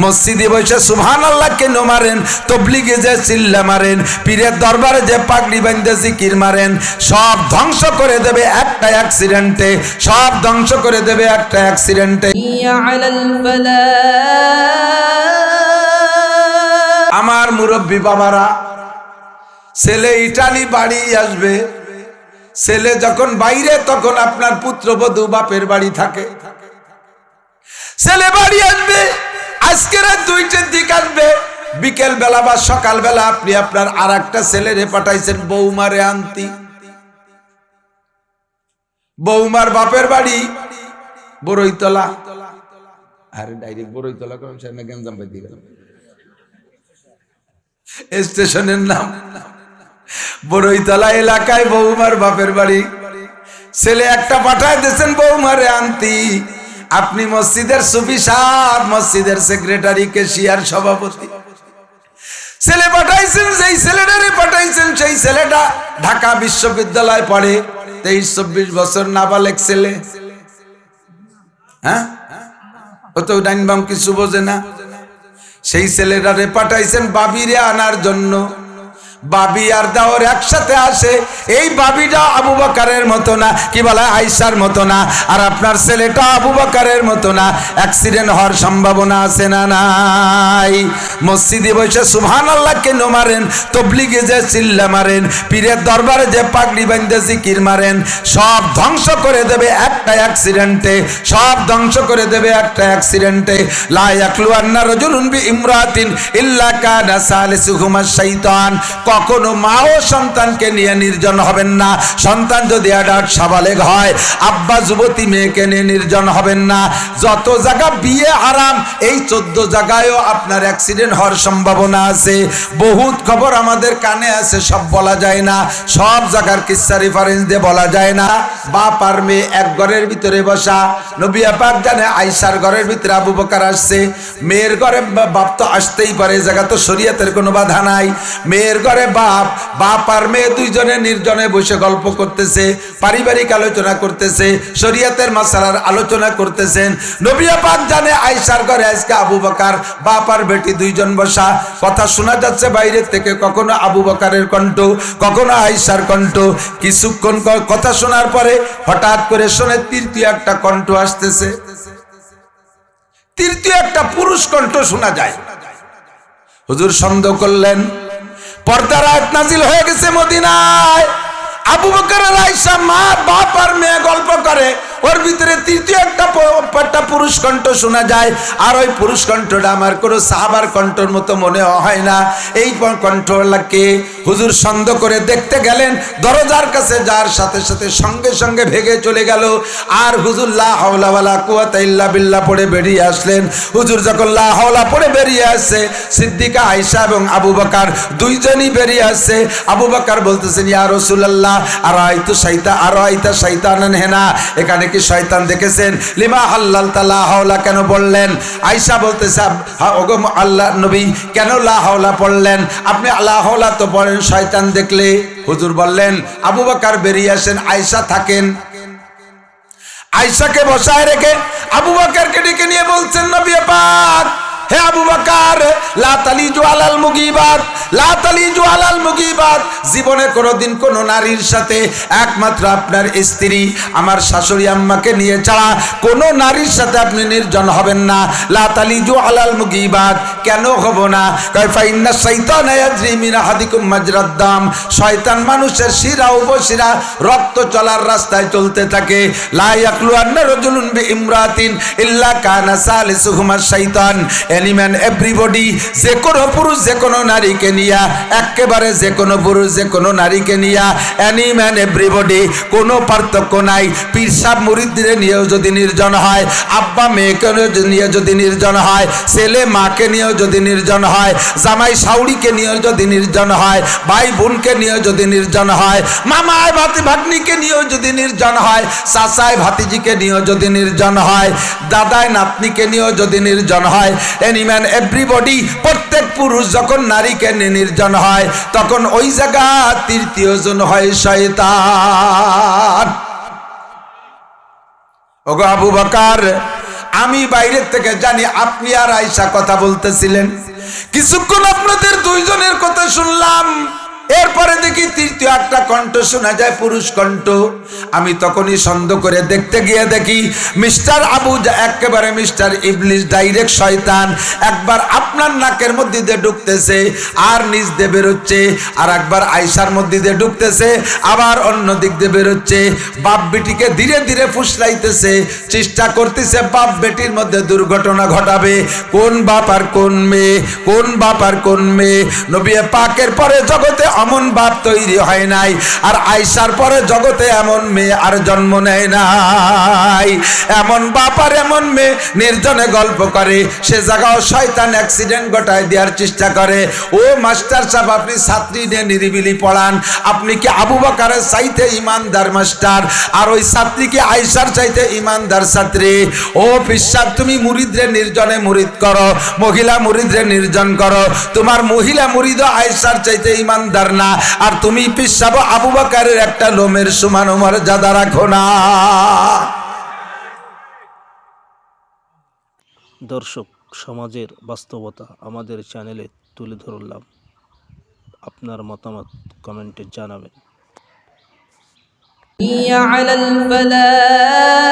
মসজিদে বসে সুহান আল্লাহ কেন মারেন? তবলিগে যে চিল্লা মারেন পীরের দরবারে যে পাগড়ি বাইন্দে জিকির মারেন সব ধ্বংস করে দেবে একটা অ্যাক্সিডেন্টে সব ধ্বংস করে দেবে একটা অ্যাক্সিডেন্টে আমার মুরব্বী বাবারা ছেলে ইটালি বাড়ি আসবে। ছেলে যখন বাইরে তখন আপনার পুত্রবধূ বাপের বাড়ি থাকে। ছেলে বাড়ি আসবে। আজকে দুইটার দিক আসবে। বিকেল বেলা বা সকাল বেলা আপনি আপনার আর একটা ছেলেরে পাঠাইছেন বৌমারে আনতি। বৌমার বাপের বাড়ি বড়ইতলা আরে ডাইরেক্ট বড়ইতলা করেন সেখানে গেঞ্জাম পাইতে গেলাম। স্টেশনের নাম। বড়ইতলা এলাকায় বৌমার বাপের বাড়ি। ছেলে একটা পাঠায় দিয়েছেন বৌমারে আনতি। আপনি মসজিদের সুফি সাহ মসজিদের সেক্রেটারি কেশিয়ার সভাপতি। ছেলে পাঠাইছেন সেই ছেলেটারে পাঠাইছেন, সেই ছেলেটা ঢাকা বিশ্ববিদ্যালয় পড়ে। তেইশ, চব্বিশ বছর নাবালেক ছেলে। হ্যাঁ? ও তো ডাইন বাম কিছু বোঝে না। সেই ছেলেটারে পাঠাইছেন বাবিরে আনার জন্য। বাবি আর দাওর একসাথে আসে। এই বাবিটা আবু বাকারের মতো না, কি বলে আইসার মতো না। আর আপনার ছেলেটা আবু বাকারের মতো না। অ্যাক্সিডেন্ট হওয়ার সম্ভাবনা আছে না নাই? মসজিদে বসে সুবহান আল্লাহ কেন মারেন? তবলিগে যে চিল্লা মারেন, পীরের দরবারে যে পাগড়ি বান্ধে জিকির মারেন, সব ধ্বংস করে দেবে একটা অ্যাক্সিডেন্টে। সব ধ্বংস করে দেবে একটা অ্যাক্সিডেন্টে। লা ইয়াকলু আন্না রাজুলুন বি ইমরাতিন ইল্লা কানা সালিসুহুমা শাইতান। কখনো মা ও সন্তানকে নিয়ে নির্জন হবেন না। সন্তান যদি অ্যাডাল্ট সাবালেগ হয়, আব্বা যুবতী মেয়েকে নিয়ে নির্জন হবেন না। যত জায়গা বিয়ে আরাম এই চোদ্দ জায়গায়ও আপনার অ্যাক্সিডেন্ট হওয়ার সম্ভাবনা আছে। বহুত খবর আমাদের কানে আছে, সব বলা যায় না। সব জায়গার কিসা রেফারেন্স দিয়ে বলা যায় না। বাপ আর মেয়ে এক ঘরের ভিতরে বসা। নবিয়া পাক জানে আইসার ঘরের ভিতরে আবু বকার আসছে। মেয়ের ঘরে বাপ তো আসতেই পারে, জায়গা তো শরীয়তের কোনো বাধা নাই। মেয়ের ঘরে বাপ বাপ আর মেয়ে দুইজনে নির্জনে বসে গল্প করতেছে, পারিবারিক আলোচনা করতেছে, শরীয়তের মাসালার আলোচনা করতেছেন। নবিয়া পাক জানে আইসার ঘরে আজকে আবু বকার বাপ আর বেটি দুইজন বসা। কথা শোনা যাচ্ছে বাইরের থেকে, কখনো আবু বকারের কণ্ঠ, কখনো আইসার কণ্ঠ। কিছুক্ষণ কথা শোনার পরে হঠাৎ করে শোনে তৃতীয় একটা কণ্ঠ আসতেছে। তৃতীয় একটা পুরুষ কণ্ঠ শোনা যায়। হুজুর সন্দেহ করলেন পর্দার আয়াত নাজিল হয়ে গেছে মদিনায়। আবু বকরের আয়সা মা, বাপ আর মেয়ে গল্প করে। ওর ভিতরে তৃতীয় একটা পুরুষ কণ্ঠ শোনা যায়। আর ওই পুরুষ কণ্ঠটা আমার কোনো সাহাবার কণ্ঠর মতো মনে হয় না। এই কণ্ঠ কণ্ঠলাকে হুজুর সন্দেহ করে দেখতে গেলেন, দরজার কাছে যার সাথে সাথে সঙ্গে সঙ্গে ভেগে চলে গেল। আর হুজুর লা হাওলা ওয়ালা কুওয়াতা ইল্লা বিল্লাহ পড়ে বেরিয়ে আসলেন। হুজুর যখন লা হাওলা পড়ে বেরিয়ে আসছে, সিদ্দিকা, আয়েশা এবং আবু বকর দুইজনই বেরিয়ে আসছে। আবু বকর বলতেছেন, ইয়া রাসূলুল্লাহ আর আইতু সাইতা আর আইতা শাইতানান হেনা? এখানে কি শয়তান দেখেছেন? লিমা হাল্লাল তালা হাওলা কেন বললেন আয়েশা বলতেছে আল্লাহ নবী, কেন লা হাওলা পড়লেন? আপনি আল্লাহ হাওলা তো পড়েন শয়তান দেখলে হুজুর বললেন, আবু বাকার বেরিয়ে আসেন, আয়েশা থাকেন। আয়সাকে বসায় রেখে আবু বাকারকে ডেকে নিয়ে বলছেন, নবী পাক হে আবু বাকার, লা তালিজু আলাল মুগিবাত লা তালিজু আলাল মুগিবাত জীবনে কোনোদিন কোনো নারীর সাথে একমাত্র আপনার স্ত্রী, আমার শাশুড়ি আম্মাকে নিয়ে ছাড়া কোনো নারীর সাথে আপনি নির্জন হবেন না। লা তালিজু আলাল মুগিবাত কেন হব না? কয় ফাইন্না শাইতান ইয়াজরি মিন আহাদিকুম মাজরাদ দাম। শয়তান মানুষের শিরা, উপশিরা, রক্ত চলার রাস্তায় চলতে থাকে। লা ইয়াকলু আন্না রাজুলুন বি ইমরাতিন ইল্লা কানা সালিসুহুমা শাইতান। এনি এভরিবডি যে কোনো পুরুষ, যে কোনো নারীকে নিয়া, একেবারে যে কোনো পুরুষ, যে কোনো নারীকে নিয়া এনি এভরিবডি কোনো পার্থক্য নাই। পীর সাহ নিয়েও যদি নির্জন হয়, আব্বা মেয়েকে নিয়ে যদি নির্জন হয়, ছেলে মাকে নিয়েও যদি নির্জন হয়, জামাই সাউরিকে নিয়েও যদি নির্জন হয়, ভাই বোনকে নিয়েও যদি নির্জন হয় মামায় ভাতি, ভাগ্নিকে নিয়েও যদি নির্জন হয় চাচায় ভাতিজিকে নিয়েও যদি নির্জন হয় দাদায় নাতনিকে নিয়েও যদি নির্জন হয় এনিম্যান এভরিবডি প্রত্যেক পুরুষ যখন নারীকে নির্জন হয়, তখন ওই জায়গা তৃতীয় জন হয় শয়তান। ওগো আবু বকার, আমি বাইরের থেকে জানি, আপনি আর আয়সা কথা বলতেছিলেন। কিছুক্ষণ আপনাদের দুইজনের কথা শুনলাম। এরপরে দেখি তৃতীয় একটা কণ্ঠ শোনা যায়, পুরুষ কণ্ঠ। আমি তখনই সন্দেহ করে দেখতে গিয়ে দেখি, মিস্টার আবু একেবারে মিস্টার ইবলিশ ডাইরেক্ট শয়তান। একবার আপনার নাকের মধ্যে দিয়ে ঢুকতেছে, আর নিচ দিয়ে বেরোচ্ছে, আর একবার আয়সার মধ্যে দিয়ে ঢুকতেছে, আবার অন্য দিক দিয়ে বেরোচ্ছে। বাপ বেটিকে ধীরে ধীরে ফুসলাইতেছে, চেষ্টা করতেছে বাপ বেটির মধ্যে দুর্ঘটনা ঘটাবে। কোন বাপ আর কোন মেয়ে, কোন বাপ আর কোন মেয়ে? নবী পাকের পরে জগতে এমন বাপ তৈরি হয় নাই। আর আয়সার পরে জগতে এমন মেয়ে আর জন্ম নেয় নাই। এমন বাপ আর এমন মেয়ে নির্জনে গল্প করে। সে জায়গাও শয়তান অ্যাক্সিডেন্ট ঘটায় দেওয়ার চেষ্টা করে। ও মাস্টার সাহেব, আপনি ছাত্রী নিয়ে নিরিবিলি পড়ান। আপনি কি আবু বাকারের চাইতে ইমানদার মাস্টার? আর ওই ছাত্রীকে আয়সার চাইতে ইমানদার ছাত্রী? ও পিসাব, তুমি মুরিদরে নির্জনে মুরিদ করো। মহিলা মুরিদরে নির্জন করো। তোমার মহিলা মুরিদ আইসার চাইতে ইমানদার না আর তুমি পিসাব আবু বাকারের একটা লোমের সমান মর্যাদা রাখো না দর্শক সমাজের বাস্তবতা আমাদের চ্যানেলে তুলে ধরলাম আপনার মতামত কমেন্টে জানাবেন حي على الفلاح